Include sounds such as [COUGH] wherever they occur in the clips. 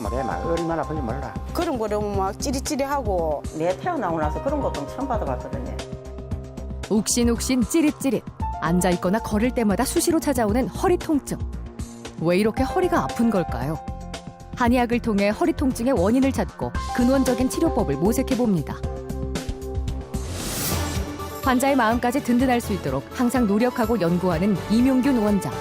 말해 막 얼마나 보지 몰라. 그런 거를 막 찌릿찌릿하고 내 태어나고 나서 그런 거좀 처음 받아봤거든요. 욱신욱신 찌릿찌릿 앉아 있거나 걸을 때마다 수시로 찾아오는 허리 통증 왜 이렇게 허리가 아픈 걸까요? 한의학을 통해 허리 통증의 원인을 찾고 근원적인 치료법을 모색해 봅니다. 환자의 마음까지 든든할 수 있도록 항상 노력하고 연구하는 이명균 원장.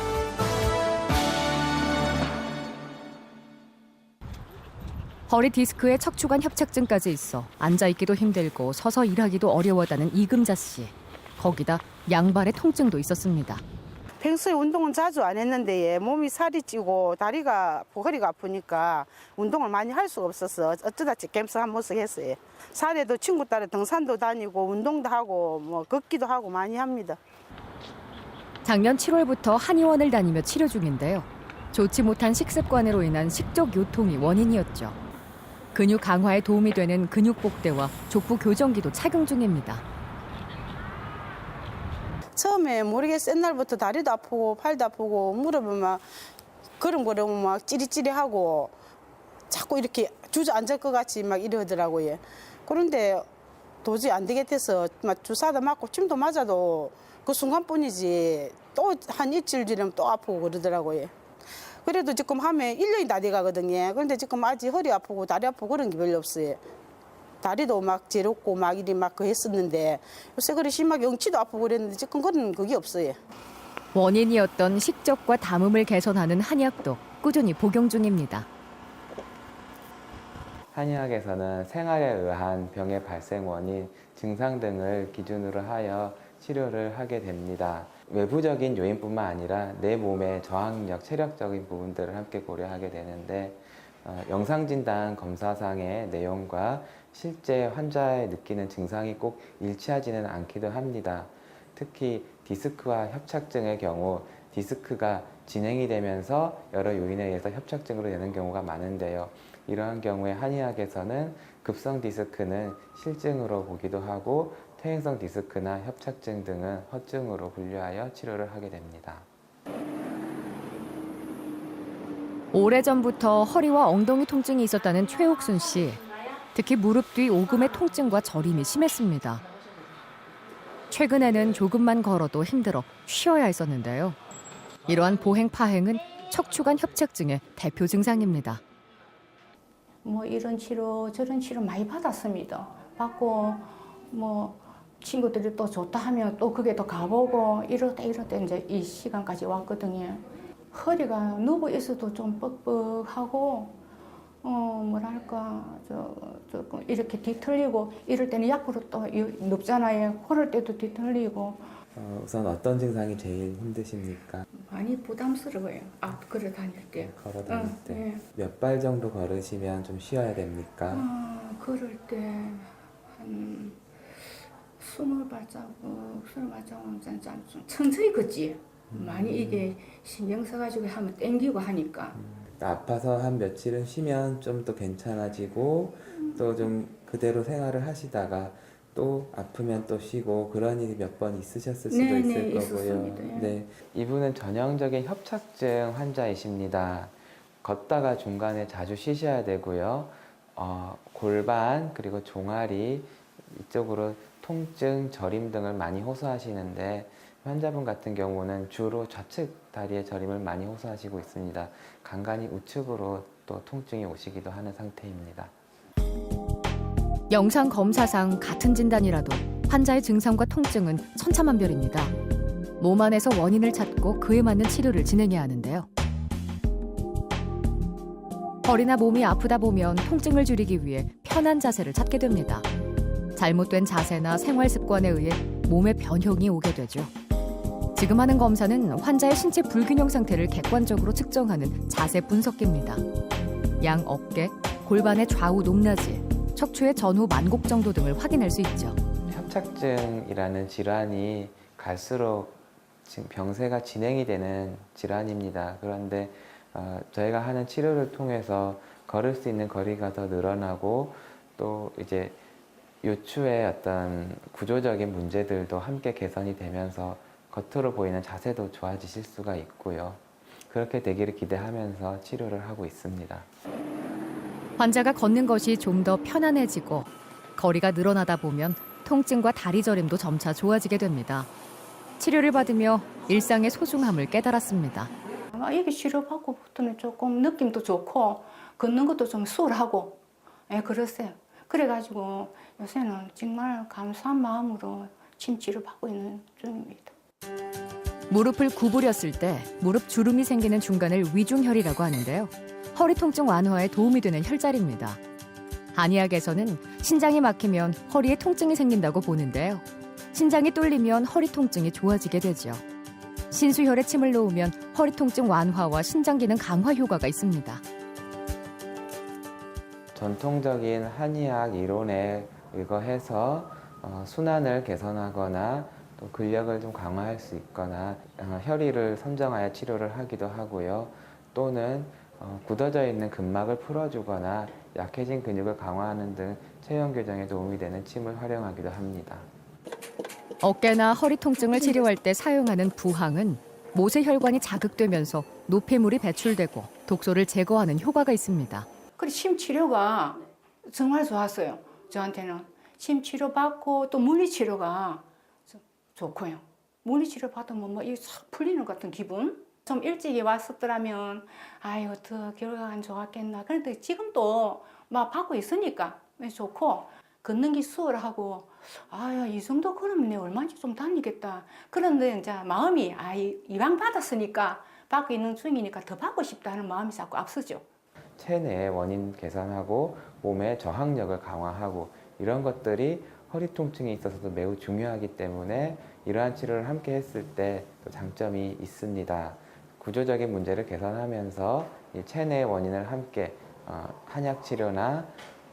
허리 디스크에 척추관 협착증까지 있어 앉아있기도 힘들고 서서 일하기도 어려웠다는 이금자 씨. 거기다 양발의 통증도 있었습니다. 평소에 운동은 자주 안 했는데 예, 몸이 살이 찌고 다리가 허리가 아프니까 운동을 많이 할 수가 없어서 어쩌다 직캠스 한 번씩 했어요. 산에도 친구 따라 등산도 다니고 운동도 하고 뭐 걷기도 하고 많이 합니다. 작년 7월부터 한의원을 다니며 치료 중인데요. 좋지 못한 식습관으로 인한 식적 요통이 원인이었죠. 근육 강화에 도움이 되는 근육 복대와 족부 교정기도 착용 중입니다. 처음에 모르겠어 옛날부터 다리도 아프고 팔도 아프고 무릎은 막 그런 거를 막 찌릿찌릿하고 자꾸 이렇게 주저앉을 것 같이 막 이러더라고요. 그런데 도저히 안 되겠대서 막 주사도 맞고 침도 맞아도 그 순간뿐이지 또한 이틀 뒤면 또 아프고 그러더라고요. 그래도 지금 하면 1년이 다 돼가거든요. 그런데 지금 아직 허리 아프고 다리 아프고 그런 게 별로 없어요. 다리도 막 제롭고 막 이리 막 그 했었는데 요새 그래 심하게 엉치도 아프고 그랬는데 지금 그런 그게 없어요. 원인이었던 식적과 담음을 개선하는 한약도 꾸준히 복용 중입니다. 한의학에서는 생활에 의한 병의 발생 원인, 증상 등을 기준으로 하여 치료를 하게 됩니다. 외부적인 요인뿐만 아니라 내 몸의 저항력, 체력적인 부분들을 함께 고려하게 되는데 어, 영상진단 검사상의 내용과 실제 환자의 느끼는 증상이 꼭 일치하지는 않기도 합니다. 특히 디스크와 협착증의 경우 디스크가 진행이 되면서 여러 요인에 의해서 협착증으로 되는 경우가 많은데요. 이러한 경우에 한의학에서는 급성 디스크는 실증으로 보기도 하고 퇴행성 디스크나 협착증 등은 허증으로 분류하여 치료를 하게 됩니다. 오래전부터 허리와 엉덩이 통증이 있었다는 최옥순 씨. 특히 무릎 뒤 오금의 통증과 저림이 심했습니다. 최근에는 조금만 걸어도 힘들어 쉬어야 했었는데요. 이러한 보행 파행은 척추관 협착증의 대표 증상입니다. 뭐 이런 치료 저런 치료 많이 받았습니다. 받고 뭐 친구들이 또 좋다 하면 또 그게 또 가보고 이러다 이러다 이제 이 시간까지 왔거든요. 허리가 누워 있어도 좀 뻑뻑하고 어 뭐랄까 저 조금 이렇게 뒤틀리고 이럴 때는 옆으로 또 이- 눕잖아요. 그럴 때도 뒤틀리고 어, 우선 어떤 증상이 제일 힘드십니까? 많이 부담스러워요. 앞 걸어 다닐 때. 걸어 응, 다닐 때. 네. 몇발 정도 걸으시면 좀 쉬어야 됩니까? 어, 걸을 때한 스물 발자국, 스물 발자국은 좀, 천천히 걷지. 많이 이게 신경 써가지고 하면 땡기고 하니까. 아파서 한 며칠은 쉬면 좀더 괜찮아지고 또 좀 그대로 생활을 하시다가 또 아프면 또 쉬고 그런 일이 몇 번 있으셨을 수도 네, 있을 네, 거고요. 있었습니다. 예. 네, 이분은 전형적인 협착증 환자이십니다. 걷다가 중간에 자주 쉬셔야 되고요. 어, 골반 그리고 종아리 이쪽으로 통증, 저림 등을 많이 호소하시는데 환자분 같은 경우는 주로 좌측 다리의 저림을 많이 호소하시고 있습니다. 간간히 우측으로 또 통증이 오시기도 하는 상태입니다. 영상 검사상 같은 진단이라도 환자의 증상과 통증은 천차만별입니다. 몸 안에서 원인을 찾고 그에 맞는 치료를 진행해야 하는데요. 허리나 몸이 아프다 보면 통증을 줄이기 위해 편한 자세를 찾게 됩니다. 잘못된 자세나 생활 습관에 의해 몸에 변형이 오게 되죠. 지금 하는 검사는 환자의 신체 불균형 상태를 객관적으로 측정하는 자세 분석기입니다. 양 어깨, 골반의 좌우 높낮이, 척추의 전후 만곡 정도 등을 확인할 수 있죠. 협착증이라는 질환이 갈수록 지금 병세가 진행이 되는 질환입니다. 그런데 어, 저희가 하는 치료를 통해서 걸을 수 있는 거리가 더 늘어나고 또 이제 요추의 어떤 구조적인 문제들도 함께 개선이 되면서 겉으로 보이는 자세도 좋아지실 수가 있고요. 그렇게 되기를 기대하면서 치료를 하고 있습니다. 환자가 걷는 것이 좀 더 편안해지고 거리가 늘어나다 보면 통증과 다리 저림도 점차 좋아지게 됩니다. 치료를 받으며 일상의 소중함을 깨달았습니다. 아, 이게 치료받고부터는 조금 느낌도 좋고 걷는 것도 좀 수월하고 예, 그랬어요. 그래가지고 요새는 정말 감사한 마음으로 침 치료받고 있는 중입니다. 무릎을 구부렸을 때 무릎 주름이 생기는 중간을 위중혈이라고 하는데요. 허리 통증 완화에 도움이 되는 혈자리입니다. 한의학에서는 신장이 막히면 허리에 통증이 생긴다고 보는데요. 신장이 뚫리면 허리 통증이 좋아지게 되죠. 신수혈에 침을 놓으면 허리 통증 완화와 신장 기능 강화 효과가 있습니다. 전통적인 한의학 이론에 의거해서 어, 순환을 개선하거나 또 근력을 좀 강화할 수 있거나 어, 혈의를 선정하여 치료를 하기도 하고요. 또는 어, 굳어져 있는 근막을 풀어주거나 약해진 근육을 강화하는 등 체형 교정에 도움이 되는 침을 활용하기도 합니다. 어깨나 허리 통증을 치료할 때 사용하는 부항은 모세혈관이 자극되면서 노폐물이 배출되고 독소를 제거하는 효과가 있습니다. 그리고 침 치료가 정말 좋았어요. 저한테는 침 치료 받고 또 물리 치료가 좀 좋고요. 물리 치료 받으면 뭐이싹 풀리는 것 같은 기분. 좀 일찍이 왔었더라면 아유 더 결과가 안 좋았겠나. 그런데 지금도 막 받고 있으니까 좋고 걷는 게 수월하고 아유 이 정도 그러면 내가 얼마나 좀 다니겠다. 그런데 이제 마음이 아 이- 이왕 받았으니까 받고 있는 중이니까 더 받고 싶다는 마음이 자꾸 앞서죠. 체내의 원인 개선하고 몸의 저항력을 강화하고 이런 것들이 허리 통증에 있어서도 매우 중요하기 때문에 이러한 치료를 함께 했을 때 또 장점이 있습니다. 구조적인 문제를 개선하면서 이 체내의 원인을 함께 어, 한약 치료나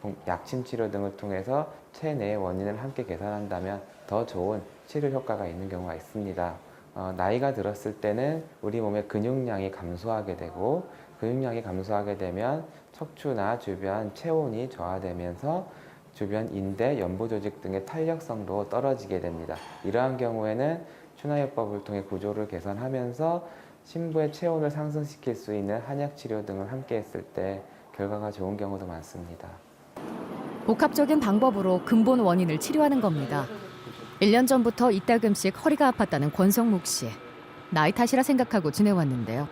공- 약침 치료 등을 통해서 체내의 원인을 함께 개선한다면 더 좋은 치료 효과가 있는 경우가 있습니다. 어, 나이가 들었을 때는 우리 몸의 근육량이 감소하게 되고 근육량이 감소하게 되면 척추나 주변 체온이 저하되면서 주변 인대, 연부 조직 등의 탄력성도 떨어지게 됩니다. 이러한 경우에는 추나요법을 통해 구조를 개선하면서 신부의 체온을 상승시킬 수 있는 한약 치료 등을 함께 했을 때 결과가 좋은 경우도 많습니다. 복합적인 방법으로 근본 원인을 치료하는 겁니다. 1년 전부터 이따금씩 허리가 아팠다는 권성묵 씨. 나이 탓이라 생각하고 지내왔는데요.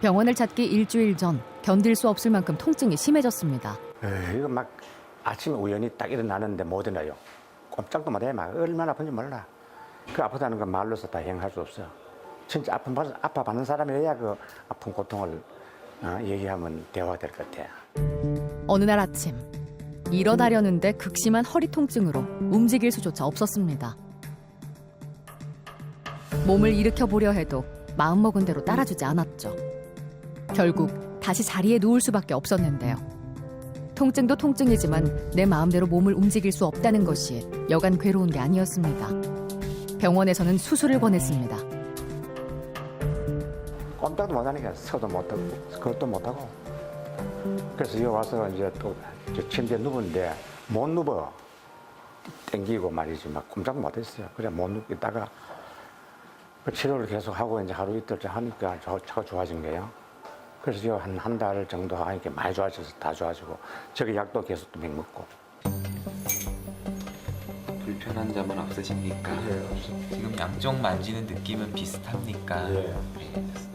병원을 찾기 일주일 전 견딜 수 없을 만큼 통증이 심해졌습니다. 에이, 이거 막 아침에 우연히 딱 일어나는데 못 일어나요. 꼼짝도 못해. 막 얼마나 아픈지 몰라. 그 아프다는 건 말로서 다 행할 수 없어. 진짜 아픈, 바- 아파 받는 사람이어야 그 아픈 고통을 어, 얘기하면 대화가 될 것 같아. 어느 날 아침 일어나려는데 극심한 허리 통증으로 움직일 수조차 없었습니다. 몸을 일으켜 보려 해도 마음먹은 대로 따라주지 않았죠. 결국 다시 자리에 누울 수밖에 없었는데요. 통증도 통증이지만 내 마음대로 몸을 움직일 수 없다는 것이 여간 괴로운 게 아니었습니다. 병원에서는 수술을 권했습니다. 꼼짝도 못하니까 서도 못하고 그것도 못하고. 그래서 여기 와서 이제 또저 침대에 누웠는데 못 누워 땡기고 말이지. 막 꼼짝도 못했어요. 그래 못 눕다가 그 치료를 계속 하고 이제 하루 이틀째 하니까 저, 차가 좋아진 거예요. 그래서 한 한 달 정도 하니까 많이 좋아져서 다 좋아지고 저기 약도 계속 또 먹고. 불편한 점은 없으십니까? 지금 양쪽 만지는 느낌은 비슷합니까? 네, 좋습니다.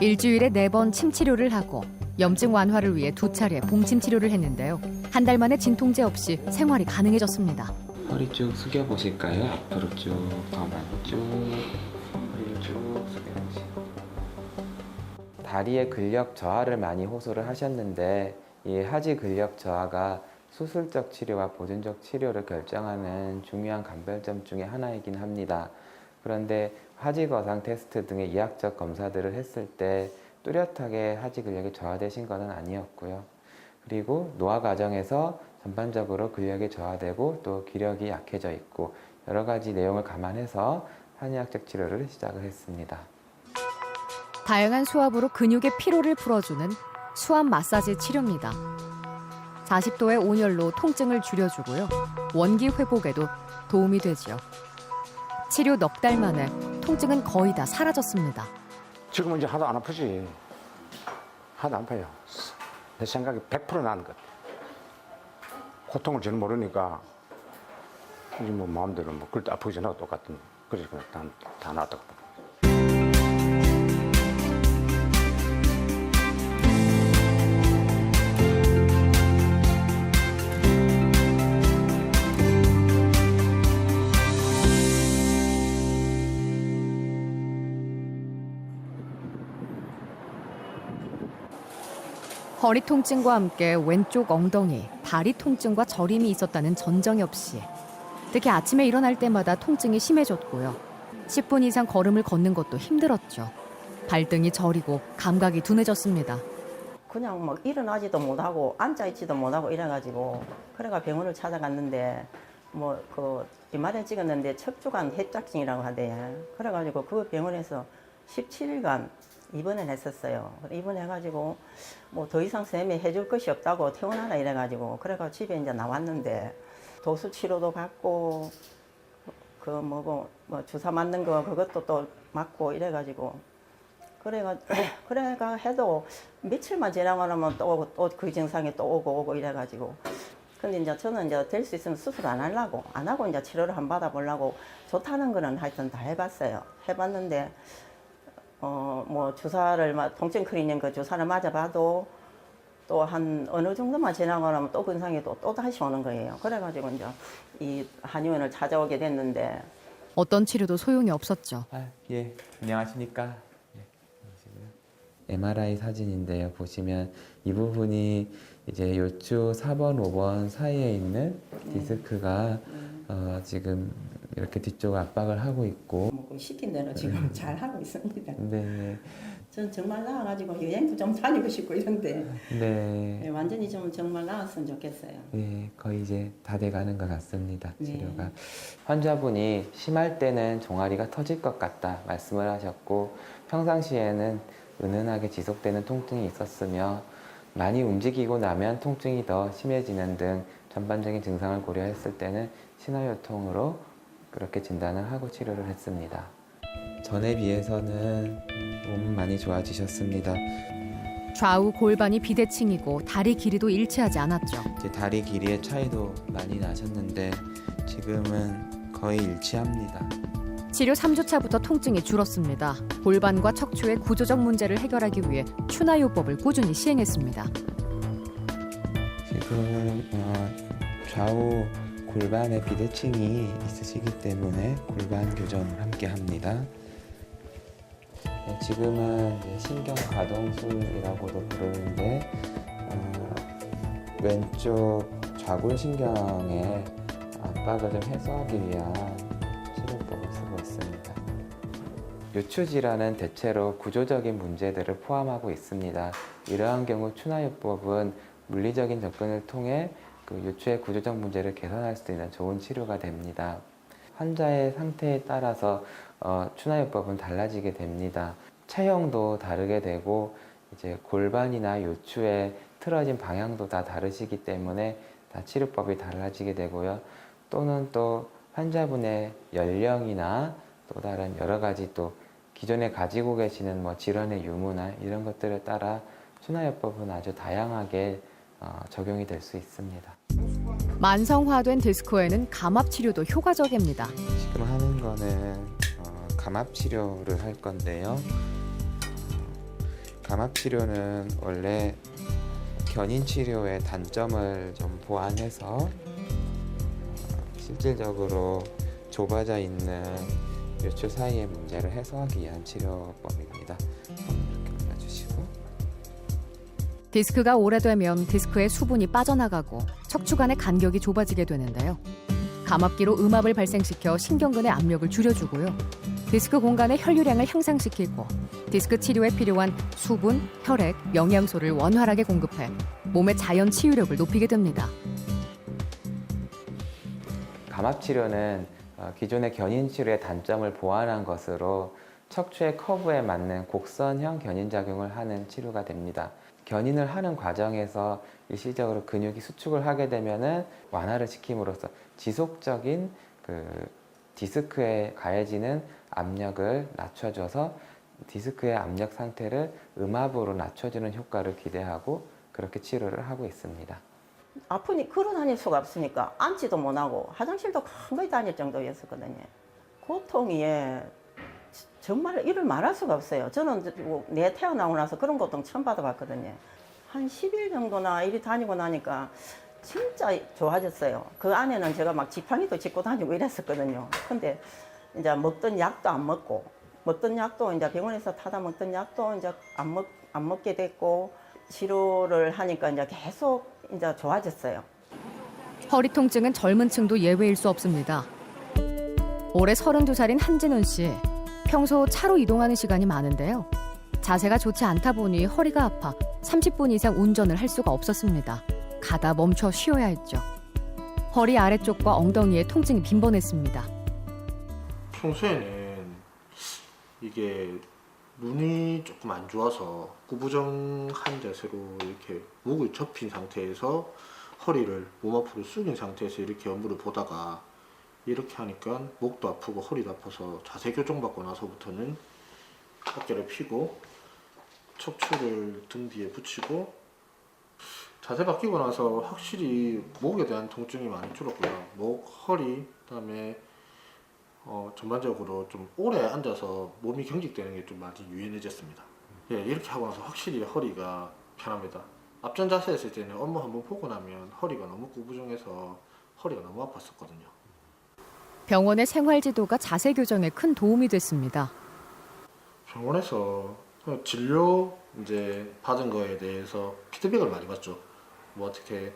일주일에 네 번 침 치료를 하고 염증 완화를 위해 두 차례 봉침 치료를 했는데요. 한 달 만에 진통제 없이 생활이 가능해졌습니다. 허리 쭉 숙여 보실까요? 앞으로 쭉, 더 많이 쭉, 허리를 쭉 숙여 보시고. 다리의 근력 저하를 많이 호소를 하셨는데 이 하지 근력 저하가 수술적 치료와 보존적 치료를 결정하는 중요한 감별점 중에 하나이긴 합니다. 그런데 하지 거상 테스트 등의 이학적 검사들을 했을 때 뚜렷하게 하지 근력이 저하되신 것은 아니었고요. 그리고 노화 과정에서 전반적으로 근력이 저하되고 또 기력이 약해져 있고 여러 가지 내용을 감안해서 한의학적 치료를 시작을 했습니다. 다양한 수압으로 근육의 피로를 풀어주는 수압 마사지 치료입니다. 40도의 온열로 통증을 줄여주고요. 원기 회복에도 도움이 되지요. 치료 넉 달 만에 통증은 거의 다 사라졌습니다. 지금은 이제 하도 안 아프지 하도 안 아파요 내 생각이 100% 나는 것. 고통을 잘 모르니까 이제 뭐 마음대로 뭐 그럴 때 아프지 않아도 똑같은 그래서 그냥 다, 다 낫다고. 봐. 허리 통증과 함께 왼쪽 엉덩이, 다리 통증과 저림이 있었다는 전정엽 씨. 특히 아침에 일어날 때마다 통증이 심해졌고요. 10분 이상 걸음을 걷는 것도 힘들었죠. 발등이 저리고 감각이 둔해졌습니다. 그냥 막 일어나지도 못하고 앉아있지도 못하고 이래가지고 그래가 병원을 찾아갔는데 뭐그 이마대 찍었는데 척추관 협착증이라고 하대요. 그래가지고 그 병원에서 17일간 입원을 했었어요. 입원해가지고 뭐 더 이상 쌤이 해줄 것이 없다고 퇴원하라 이래가지고 그래가 집에 이제 나왔는데 도수 치료도 받고 그 뭐고 뭐 주사 맞는 거 그것도 또 맞고 이래가지고 그래가 [LAUGHS] 그래가 해도 며칠만 지나고 나면 또 또그 증상이 또 오고 오고 이래가지고 근데 이제 저는 이제 될 수 있으면 수술 안 하려고 안 하고 이제 치료를 한번 받아보려고 좋다는 거는 하여튼 다 해봤어요. 해봤는데 어 뭐 주사를 막 통증 클리닝 그 주사를 맞아봐도 또 한 어느 정도만 지나고 나면 또 근상이 또, 또 다시 오는 거예요. 그래가지고 이제 이 한의원을 찾아오게 됐는데 어떤 치료도 소용이 없었죠. 아, 예, 안녕하십니까? 예. MRI 사진인데요. 보시면 이 부분이 이제 요추 4번, 5번 사이에 있는 디스크가 어, 지금 이렇게 뒤쪽 압박을 하고 있고, 뭐 시킨 대로 지금 잘 하고 있습니다. 네, 전 정말 나와가지고 여행도 좀 다니고 싶고 이런데 네, 네, 완전히 좀 정말 나았으면 좋겠어요. 네, 거의 이제 다 돼가는 것 같습니다. 네. 치료가 환자분이 심할 때는 종아리가 터질 것 같다 말씀을 하셨고 평상시에는 은은하게 지속되는 통증이 있었으며 많이 움직이고 나면 통증이 더 심해지는 등 전반적인 증상을 고려했을 때는 신화요통으로 그렇게 진단을 하고 치료를 했습니다. 전에 비해서는 몸 많이 좋아지셨습니다. 좌우 골반이 비대칭이고 다리 길이도 일치하지 않았죠. 이제 다리 길이의 차이도 많이 나셨는데 지금은 거의 일치합니다. 치료 3주차부터 통증이 줄었습니다. 골반과 척추의 구조적 문제를 해결하기 위해 추나요법을 꾸준히 시행했습니다. 지금 어, 좌우 골반에 비대칭이 있으시기 때문에 골반 교정을 함께 합니다. 네, 지금은 신경 가동술이라고도 부르는데 어, 왼쪽 좌골 신경의 압박을 좀 해소하기 위한 치료법을 쓰고 있습니다. 요추 질환은 대체로 구조적인 문제들을 포함하고 있습니다. 이러한 경우 추나요법은 물리적인 접근을 통해 그 요추의 구조적 문제를 개선할 수 있는 좋은 치료가 됩니다. 환자의 상태에 따라서 어, 추나요법은 달라지게 됩니다. 체형도 다르게 되고 이제 골반이나 요추의 틀어진 방향도 다 다르시기 때문에 다 치료법이 달라지게 되고요. 또는 또 환자분의 연령이나 또 다른 여러 가지 또 기존에 가지고 계시는 뭐 질환의 유무나 이런 것들에 따라 추나요법은 아주 다양하게 어, 적용이 될 수 있습니다. 만성화된 디스크에는 감압 치료도 효과적입니다. 지금 하는 거는 어, 감압 치료를 할 건데요. 감압 치료는 원래 견인 치료의 단점을 좀 보완해서 어, 실질적으로 좁아져 있는 요추 사이의 문제를 해소하기 위한 치료법입니다. 디스크가 오래되면 디스크의 수분이 빠져나가고 척추 간의 간격이 좁아지게 되는데요. 감압기로 음압을 발생시켜 신경근의 압력을 줄여주고요. 디스크 공간의 혈류량을 향상시키고 디스크 치료에 필요한 수분, 혈액, 영양소를 원활하게 공급해 몸의 자연 치유력을 높이게 됩니다. 감압 치료는 어, 기존의 견인 치료의 단점을 보완한 것으로 척추의 커브에 맞는 곡선형 견인 작용을 하는 치료가 됩니다. 견인을 하는 과정에서 일시적으로 근육이 수축을 하게 되면은 완화를 시킴으로써 지속적인 그 디스크에 가해지는 압력을 낮춰줘서 디스크의 압력 상태를 음압으로 낮춰주는 효과를 기대하고 그렇게 치료를 하고 있습니다. 아프니 걸어 다닐 수가 없으니까 앉지도 못하고 화장실도 가만히 다닐 정도였었거든요. 고통이 예, 정말 이를 말할 수가 없어요. 저는 뭐내 태어나고 나서 그런 고통 처음 받아봤거든요. 한 10일 정도나 이리 다니고 나니까 진짜 좋아졌어요. 그 안에는 제가 막 지팡이도 짚고 다니고 이랬었거든요. 근데 이제 먹던 약도 안 먹고 먹던 약도 이제 병원에서 타다 먹던 약도 이제 안 먹, 안 먹게 됐고 치료를 하니까 이제 계속 이제 좋아졌어요. 허리 통증은 젊은 층도 예외일 수 없습니다. 올해 32살인 한진훈 씨. 평소 차로 이동하는 시간이 많은데요. 자세가 좋지 않다 보니 허리가 아파 30분 이상 운전을 할 수가 없었습니다. 가다 멈춰 쉬어야 했죠. 허리 아래쪽과 엉덩이에 통증이 빈번했습니다. 평소에는 이게 눈이 조금 안 좋아서 구부정한 자세로 이렇게 목을 접힌 상태에서 허리를 몸 앞으로 숙인 상태에서 이렇게 업무를 보다가 이렇게 하니까 목도 아프고 허리도 아파서 자세 교정받고 나서부터는 어깨를 펴고 척추를 등 뒤에 붙이고 자세 바뀌고 나서 확실히 목에 대한 통증이 많이 줄었고요. 목, 허리, 그다음에 어, 전반적으로 좀 오래 앉아서 몸이 경직되는 게 좀 많이 유연해졌습니다. 예, 이렇게 하고 나서 확실히 허리가 편합니다. 앞전 자세 했을 때는 업무 한번 보고 나면 허리가 너무 구부정해서 허리가 너무 아팠었거든요. 병원의 생활 지도가 자세 교정에 큰 도움이 됐습니다. 병원에서 진료 이제 받은 거에 대해서 피드백을 많이 받죠. 뭐 어떻게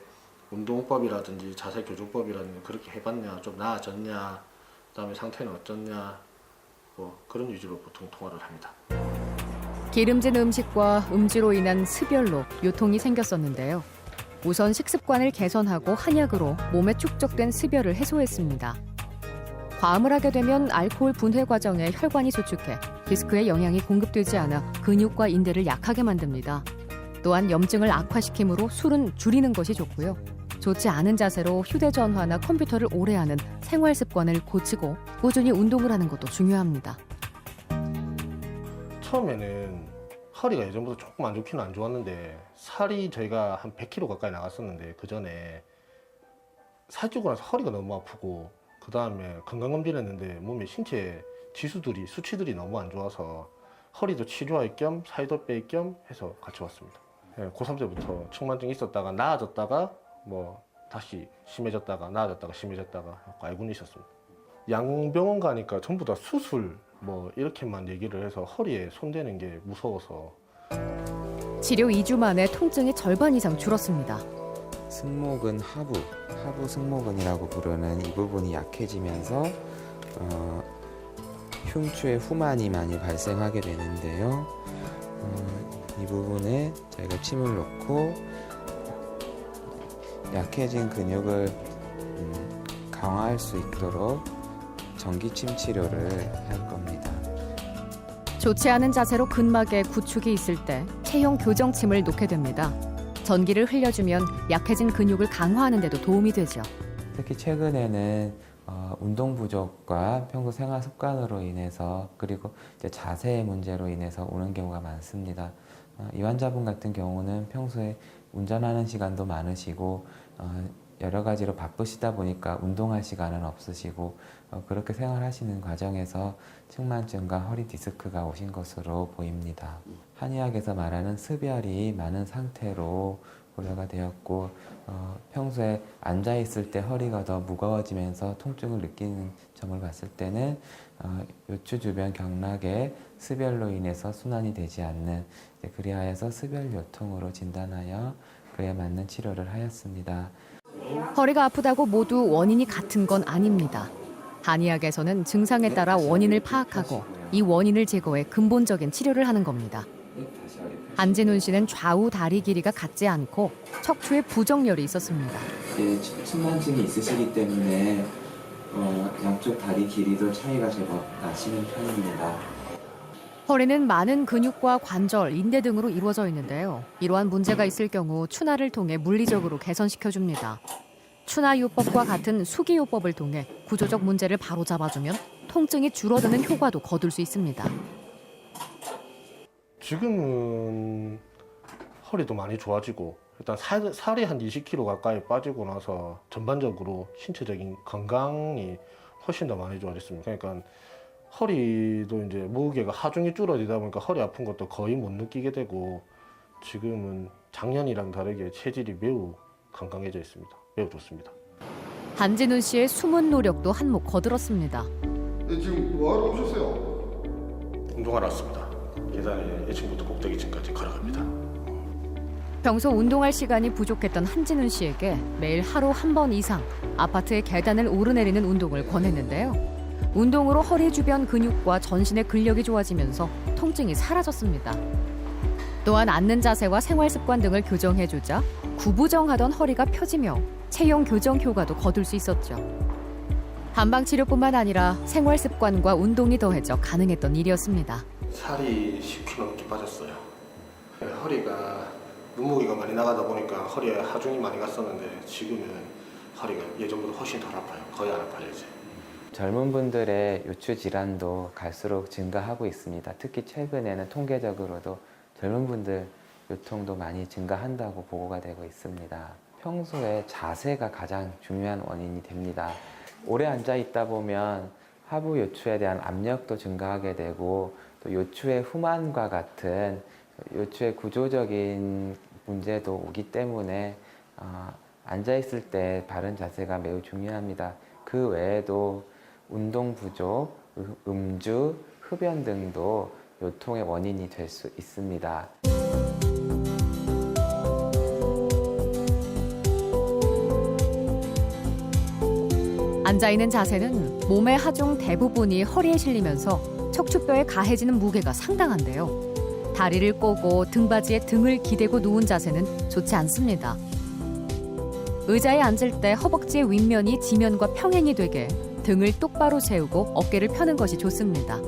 운동법이라든지 자세 교정법이라든지 그렇게 해봤냐, 좀 나아졌냐, 그다음에 상태는 어떻냐, 뭐 그런 위주로 보통 통화를 합니다. 기름진 음식과 음주로 인한 습열로 요통이 생겼었는데요. 우선 식습관을 개선하고 한약으로 몸에 축적된 습열을 해소했습니다. 과음을 하게 되면 알코올 분해 과정에 혈관이 수축해 디스크에 영향이 공급되지 않아 근육과 인대를 약하게 만듭니다. 또한 염증을 악화시키므로 술은 줄이는 것이 좋고요. 좋지 않은 자세로 휴대전화나 컴퓨터를 오래 하는 생활 습관을 고치고 꾸준히 운동을 하는 것도 중요합니다. 처음에는 허리가 예전보다 조금 안 좋기는 안 좋았는데 살이 저희가 한 100kg 가까이 나갔었는데 그 전에 살찌고 나서 허리가 너무 아프고 그 다음에 건강검진했는데 몸에 신체 지수들이 수치들이 너무 안 좋아서 허리도 치료할 겸 살도 뺄 겸 해서 같이 왔습니다. 예, 고3 때부터 측만증이 있었다가 나아졌다가 뭐 다시 심해졌다가 나아졌다가 심해졌다가 알고는 있었습니다. 양병원 가니까 전부 다 수술 뭐 이렇게만 얘기를 해서 허리에 손대는 게 무서워서 치료 2주 만에 통증이 절반 이상 줄었습니다. 승모근 하부, 하부 승모근이라고 부르는 이 부분이 약해지면서 어, 흉추에 후만이 많이 발생하게 되는데요. 어, 이 부분에 저희가 침을 놓고 약해진 근육을 음, 강화할 수 있도록 전기침 치료를 할 겁니다. 좋지 않은 자세로 근막에 구축이 있을 때 체형 교정침을 놓게 됩니다. 전기를 흘려주면 약해진 근육을 강화하는 데도 도움이 되죠. 특히 최근에는 어, 운동 부족과 평소 생활 습관으로 인해서 그리고 이제 자세의 문제로 인해서 오는 경우가 많습니다. 어, 이 환자분 같은 경우는 평소에 운전하는 시간도 많으시고 어, 여러 가지로 바쁘시다 보니까 운동할 시간은 없으시고 어, 그렇게 생활하시는 과정에서 측만증과 허리 디스크가 오신 것으로 보입니다. 한의학에서 말하는 습열이 많은 상태로 고려가 되었고 어, 평소에 앉아 있을 때 허리가 더 무거워지면서 통증을 느끼는 점을 봤을 때는 어, 요추 주변 경락에 습열로 인해서 순환이 되지 않는 그리하여서 습열 요통으로 진단하여 그에 맞는 치료를 하였습니다. 허리가 아프다고 모두 원인이 같은 건 아닙니다. 한의학에서는 증상에 따라 원인을 파악하고 이 원인을 제거해 근본적인 치료를 하는 겁니다. 안진훈 씨는 좌우 다리 길이가 같지 않고 척추에 부정열이 있었습니다. 측만증이 있으시기 때문에 어, 양쪽 다리 길이도 차이가 제법 나시는 편입니다. 허리는 많은 근육과 관절, 인대 등으로 이루어져 있는데요. 이러한 문제가 있을 경우 추나를 통해 물리적으로 개선시켜 줍니다. 추나요법과 같은 수기요법을 통해 구조적 문제를 바로 잡아주면 통증이 줄어드는 효과도 거둘 수 있습니다. 지금은 허리도 많이 좋아지고 일단 살, 살이 한 20kg 가까이 빠지고 나서 전반적으로 신체적인 건강이 훨씬 더 많이 좋아졌습니다. 그러니까 허리도 이제 무게가 하중이 줄어들다 보니까 허리 아픈 것도 거의 못 느끼게 되고 지금은 작년이랑 다르게 체질이 매우 건강해져 있습니다. 매우 좋습니다. 한진훈 씨의 숨은 노력도 한몫 거들었습니다. 네, 지금 뭐하러 오셨어요? 운동하러 왔습니다. 계단에 예층부터 꼭대기층까지 걸어갑니다. 평소 운동할 시간이 부족했던 한진훈 씨에게 매일 하루 한 번 이상 아파트의 계단을 오르내리는 운동을 권했는데요. 운동으로 허리 주변 근육과 전신의 근력이 좋아지면서 통증이 사라졌습니다. 또한 앉는 자세와 생활 습관 등을 교정해주자 구부정하던 허리가 펴지며 체형 교정 효과도 거둘 수 있었죠. 한방 치료뿐만 아니라 생활 습관과 운동이 더해져 가능했던 일이었습니다. 살이 10kg 넘게 빠졌어요. 허리가 눈무게가 많이 나가다 보니까 허리에 하중이 많이 갔었는데 지금은 허리가 예전보다 훨씬 덜 아파요. 거의 안 아파요 이제. 젊은 분들의 요추 질환도 갈수록 증가하고 있습니다. 특히 최근에는 통계적으로도 젊은 분들 요통도 많이 증가한다고 보고가 되고 있습니다. 평소에 자세가 가장 중요한 원인이 됩니다. 오래 앉아 있다 보면 하부 요추에 대한 압력도 증가하게 되고 또 요추의 후만과 같은 요추의 구조적인 문제도 오기 때문에 어, 앉아 있을 때 바른 자세가 매우 중요합니다. 그 외에도 운동 부족, 음- 음주, 흡연 등도 요통의 원인이 될 수 있습니다. 앉아 있는 자세는 몸의 하중 대부분이 허리에 실리면서 척추뼈에 가해지는 무게가 상당한데요. 다리를 꼬고 등받이에 등을 기대고 누운 자세는 좋지 않습니다. 의자에 앉을 때 허벅지의 윗면이 지면과 평행이 되게 등을 똑바로 세우고 어깨를 펴는 것이 좋습니다.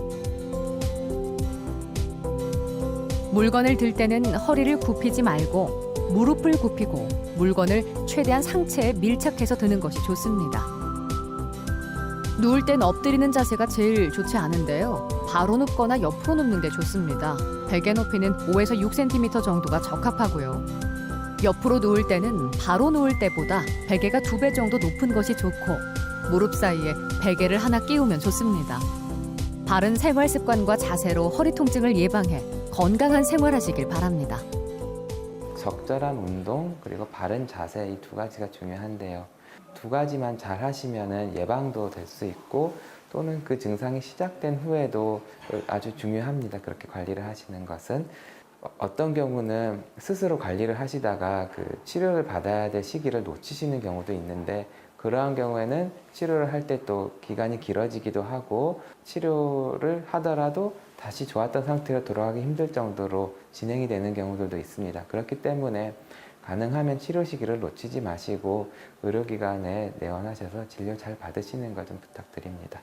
물건을 들 때는 허리를 굽히지 말고 무릎을 굽히고 물건을 최대한 상체에 밀착해서 드는 것이 좋습니다. 누울 땐 엎드리는 자세가 제일 좋지 않은데요. 바로 눕거나 옆으로 눕는 게 좋습니다. 베개 높이는 5에서 6cm 정도가 적합하고요. 옆으로 누울 때는 바로 누울 때보다 베개가 두 배 정도 높은 것이 좋고 무릎 사이에 베개를 하나 끼우면 좋습니다. 바른 생활 습관과 자세로 허리 통증을 예방해 건강한 생활하시길 바랍니다. 적절한 운동 그리고 바른 자세 이 두 가지가 중요한데요. 두 가지만 잘 하시면은 예방도 될 수 있고 또는 그 증상이 시작된 후에도 아주 중요합니다. 그렇게 관리를 하시는 것은 어- 어떤 경우는 스스로 관리를 하시다가 그 치료를 받아야 될 시기를 놓치시는 경우도 있는데 그러한 경우에는 치료를 할 때 또 기간이 길어지기도 하고 치료를 하더라도 다시 좋았던 상태로 돌아가기 힘들 정도로 진행이 되는 경우들도 있습니다. 그렇기 때문에 가능하면 치료 시기를 놓치지 마시고 의료기관에 내원하셔서 진료 잘 받으시는 것좀 부탁드립니다.